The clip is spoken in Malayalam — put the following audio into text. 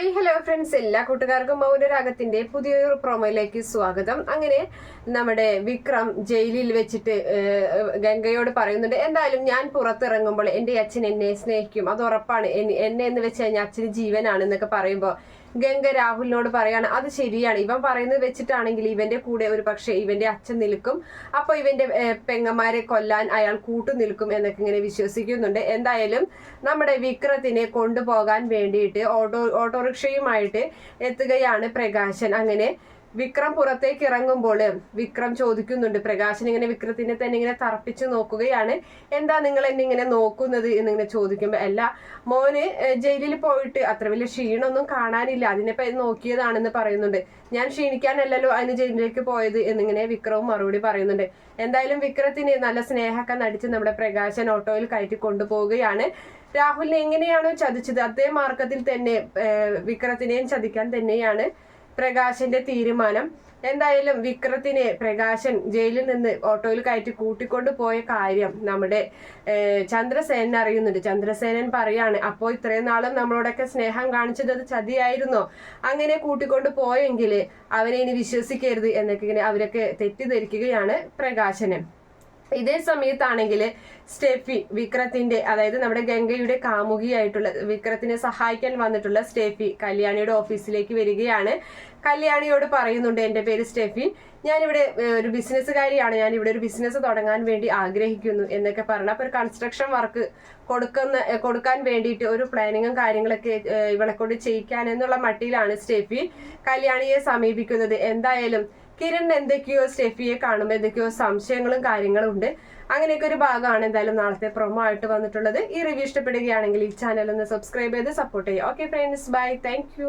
Hi hello friends. എല്ലാ കൂട്ടുകാർക്കും മൗനരാഗത്തിന്റെ പുതിയൊരു പ്രൊമോയിലേക്ക് സ്വാഗതം. അങ്ങനെ നമ്മുടെ വിക്രം ജയിലിൽ വെച്ചിട്ട് ഗംഗയോട് പറയുന്നുണ്ട് എന്തായാലും ഞാൻ പുറത്തിറങ്ങുമ്പോൾ എന്റെ അച്ഛൻ എന്നെ സ്നേഹിക്കും. അത് ഉറപ്പാണ്. എന്നെ എന്നെ വെച്ച് കഴിഞ്ഞാൽ അച്ഛന് ജീവനാണ് എന്നൊക്കെ പറയുമ്പോൾ ഗംഗ രാഹുലിനോട് പറയാണ് അത് ശരിയാണ്. ഇവൻ പറയുന്നത് വെച്ചിട്ടാണെങ്കിൽ ഇവന്റെ കൂടെ ഒരു പക്ഷേ ഇവന്റെ അച്ഛൻ നിൽക്കും. അപ്പൊ ഇവന്റെ പെങ്ങന്മാരെ കൊല്ലാൻ അയാൾ കൂട്ടു നിൽക്കും എന്നൊക്കെ ഇങ്ങനെ വിശ്വസിക്കുന്നുണ്ട്. എന്തായാലും നമ്മുടെ വിക്രത്തിനെ കൊണ്ടുപോകാൻ വേണ്ടിയിട്ട് ഓട്ടോ ഓട്ടോറിക്ഷയുമായിട്ട് എത്തുകയാണ് പ്രകാശൻ. അങ്ങനെ വിക്രം പുറത്തേക്ക് ഇറങ്ങുമ്പോൾ വിക്രം ചോദിക്കുന്നുണ്ട് പ്രകാശൻ ഇങ്ങനെ വിക്രത്തിനെ തന്നെ ഇങ്ങനെ തറപ്പിച്ച് നോക്കുകയാണ്. എന്താ നിങ്ങൾ എന്നെ ഇങ്ങനെ നോക്കുന്നത്? എന്നിങ്ങനെ ചോദിക്കുമ്പോൾ അല്ല മോന് ജയിലിൽ പോയിട്ട് അത്ര വലിയ ക്ഷീണമൊന്നും കാണാനില്ല. അതിനെ നോക്കിയതാണെന്ന് പറയുന്നുണ്ട്. ഞാൻ ക്ഷീണിക്കാനല്ലല്ലോ അതിന് ജയിലിലേക്ക് പോയത് എന്നിങ്ങനെ വിക്രവും മറുപടി പറയുന്നുണ്ട്. എന്തായാലും വിക്രത്തിന് നല്ല സ്നേഹമൊക്കെ നടിച്ച് നമ്മുടെ പ്രകാശൻ ഓട്ടോയിൽ കയറ്റി കൊണ്ടുപോവുകയാണ്. രാഹുലിനെ എങ്ങനെയാണോ ചതിച്ചത് അതേ മാർഗത്തിൽ തന്നെ വിക്രത്തിനെയും ചതിക്കാൻ തന്നെയാണ്. പ്രകാശന്റെ തീരുമാനം. എന്തായാലും വിക്രത്തിനെ പ്രകാശൻ ജയിലിൽ നിന്ന് ഓട്ടോയിൽ കയറ്റി കൂട്ടിക്കൊണ്ടു പോയ കാര്യം നമ്മുടെ ചന്ദ്രസേനൻ അറിയുന്നുണ്ട്. ചന്ദ്രസേനൻ പറയാണ് അപ്പോൾ ഇത്രയും നാളും നമ്മളോടൊക്കെ സ്നേഹം കാണിച്ചത് അത് ചതിയായിരുന്നോ? അങ്ങനെ കൂട്ടിക്കൊണ്ടു പോയെങ്കിൽ അവനെ ഇനി വിശ്വസിക്കരുത് എന്നൊക്കെ ഇങ്ങനെ അവരൊക്കെ തെറ്റിദ്ധരിക്കുകയാണ് പ്രകാശന്. ഇതേ സമയത്താണെങ്കിൽ സ്റ്റെഫി വിക്രത്തിന്റെ അതായത് നമ്മുടെ ഗംഗയുടെ കാമുകിയായിട്ടുള്ള വിക്രത്തിനെ സഹായിക്കാൻ വന്നിട്ടുള്ള സ്റ്റെഫി കല്യാണിയുടെ ഓഫീസിലേക്ക് വരികയാണ്. കല്യാണിയോട് പറയുന്നുണ്ട് എന്റെ പേര് സ്റ്റെഫി. ഞാനിവിടെ ഒരു ബിസിനസ്സുകാരിയാണ്. ഞാൻ ഇവിടെ ഒരു ബിസിനസ് തുടങ്ങാൻ വേണ്ടി ആഗ്രഹിക്കുന്നു എന്നൊക്കെ പറഞ്ഞു അപ്പോൾ ഒരു കൺസ്ട്രക്ഷൻ വർക്ക് കൊടുക്കുന്ന കൊടുക്കാൻ വേണ്ടിയിട്ട് ഒരു പ്ലാനിങ്ങും കാര്യങ്ങളൊക്കെ ഇവളെ കൊണ്ട് ചെയ്യിക്കാൻ എന്നുള്ള മട്ടിയിലാണ് സ്റ്റെഫി കല്യാണിയെ സമീപിക്കുന്നത്. എന്തായാലും കിരൺ എന്തൊക്കെയോ സ്റ്റെഫിയെ കാണുമ്പോൾ എന്തൊക്കെയോ സംശയങ്ങളും കാര്യങ്ങളും ഉണ്ട്. അങ്ങനെയൊക്കെ ഒരു ഭാഗമാണ് എന്തായാലും നാളത്തെ പ്രൊമോ ആയിട്ട് വന്നിട്ടുള്ളത്. ഈ റിവ്യൂ ഇഷ്ടപ്പെടുകയാണെങ്കിൽ ഈ ചാനൽ ഒന്ന് സബ്സ്ക്രൈബ് ചെയ്ത് സപ്പോർട്ട് ചെയ്യുക. Okay friends bye thank